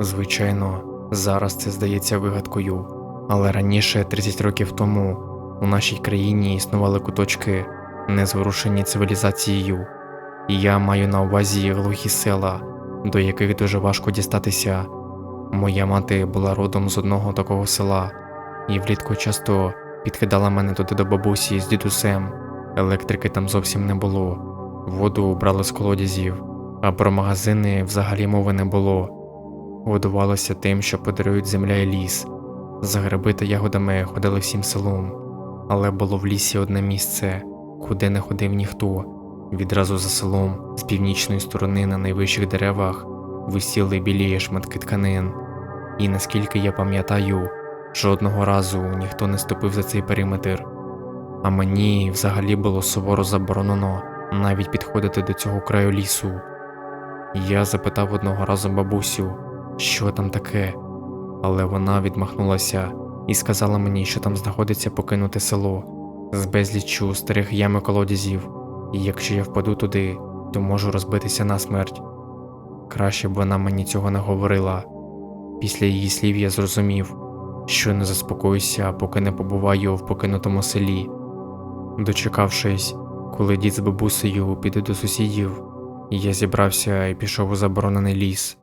Звичайно, зараз це здається вигадкою, але раніше, 30 років тому, у нашій країні існували куточки, не зворушені цивілізацією, і я маю на увазі глухі села, до яких дуже важко дістатися. Моя мати була родом з одного такого села, і влітку часто підкидала мене туди до бабусі з дідусем. Електрики там зовсім не було, воду брали з колодязів, а про магазини взагалі мови не було. Годувалося тим, що подарують земля і ліс. За гриби та ягодами ходили всім селом, але було в лісі одне місце, куди не ходив ніхто. Відразу за селом, з північної сторони на найвищих деревах, висіли білі шматки тканин. І наскільки я пам'ятаю, жодного разу ніхто не ступив за цей периметр. А мені взагалі було суворо заборонено навіть підходити до цього краю лісу. Я запитав одного разу бабусю, що там таке, але вона відмахнулася і сказала мені, що там знаходиться покинуте село з безліччю старих ям і колодязів, і якщо я впаду туди, то можу розбитися насмерть. Краще б вона мені цього не говорила. Після її слів я зрозумів, що не заспокоюся, поки не побуваю в покинутому селі. Дочекавшись, коли дід з бабусею піде до сусідів, я зібрався і пішов у заборонений ліс.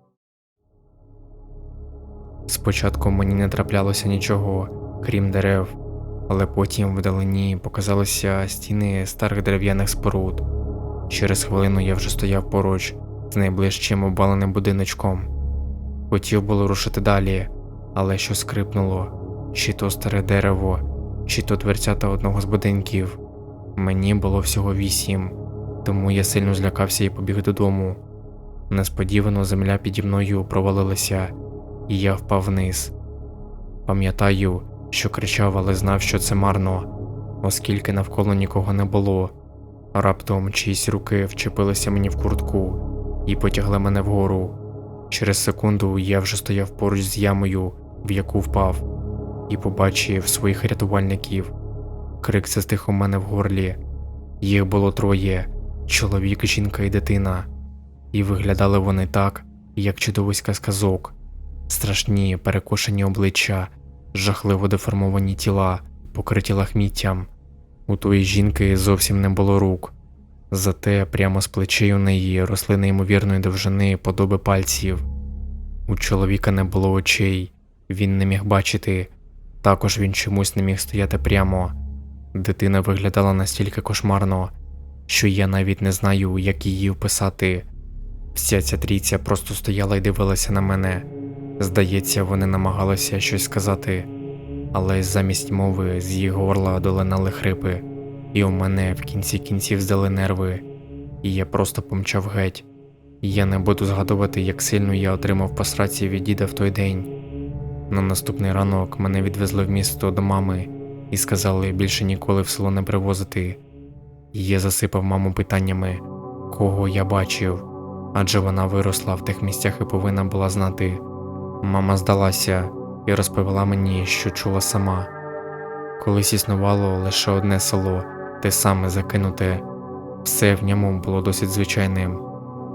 Спочатку мені не траплялося нічого, крім дерев, але потім вдалині показалися стіни старих дерев'яних споруд. Через хвилину я вже стояв поруч з найближчим обваленим будиночком. Хотів було рушити далі, але що скрипнуло, чи то старе дерево, чи то дверцята одного з будинків. Мені було всього вісім, тому я сильно злякався і побіг додому. Несподівано земля піді мною провалилася, і я впав вниз. Пам'ятаю, що кричав, але знав, що це марно, оскільки навколо нікого не було. Раптом чиїсь руки вчепилися мені в куртку і потягли мене вгору. Через секунду я вже стояв поруч з ямою, в яку впав, і побачив своїх рятувальників. Крик застиг у мене в горлі. Їх було троє чоловік, жінка і дитина, і виглядали вони так, як чудовиська з казок, страшні перекошені обличчя, жахливо деформовані тіла, покриті лахміттям. У тої жінки зовсім не було рук, зате прямо з плечей у неї росли неймовірної довжини подоби пальців. У чоловіка не було очей, він не міг бачити, також він чомусь не міг стояти прямо. Дитина виглядала настільки кошмарно, що я навіть не знаю, як її вписати. Вся ця трійця просто стояла і дивилася на мене. Здається, вони намагалися щось сказати, але замість мови з їх горла долинали хрипи, і у мене в кінці кінців здали нерви, і я просто помчав геть. Я не буду згадувати, як сильно я отримав посраці від діда в той день. На наступний ранок мене відвезли в місто до мами і сказали більше ніколи в село не привозити. І Я засипав маму питаннями, кого я бачив, адже вона виросла в тих місцях і повинна була знати. Мама здалася і розповіла мені, що чула сама. Колись існувало лише одне село, те саме закинуте, все в ньому було досить звичайним,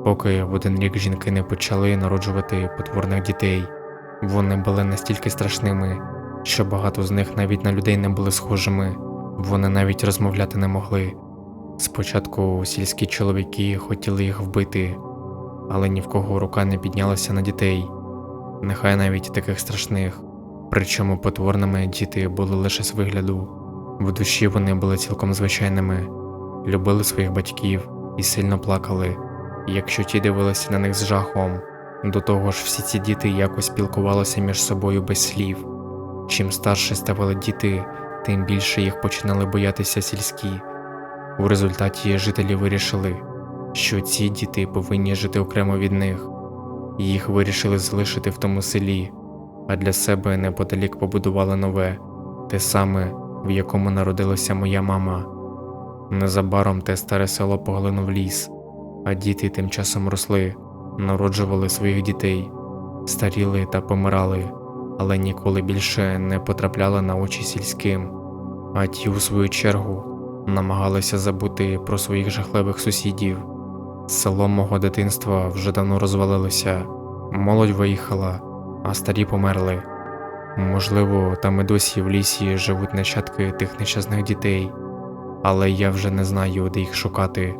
поки в один рік жінки не почали народжувати потворних дітей. Вони були настільки страшними, що багато з них навіть на людей не були схожими, вони навіть розмовляти не могли. Спочатку сільські чоловіки хотіли їх вбити, але ні в кого рука не піднялася на дітей, нехай навіть таких страшних, причому потворними діти були лише з вигляду, в душі вони були цілком звичайними, любили своїх батьків і сильно плакали, якщо ті дивилися на них з жахом. До того ж, всі ці діти якось спілкувалися між собою без слів. Чим старше ставали діти, тим більше їх починали боятися сільські. У результаті жителі вирішили, що ці діти повинні жити окремо від них, їх вирішили залишити в тому селі, а для себе неподалік побудували нове, те саме, в якому народилася моя мама. Незабаром те старе село поглинув ліс, а діти тим часом росли, народжували своїх дітей, старіли та помирали, але ніколи більше не потрапляли на очі сільським, а ті, у свою чергу, намагалися забути про своїх жахливих сусідів. Село мого дитинства вже давно розвалилося, молодь виїхала, а старі померли. Можливо, там і досі в лісі живуть нащадки тих нещасних дітей, але я вже не знаю, де їх шукати.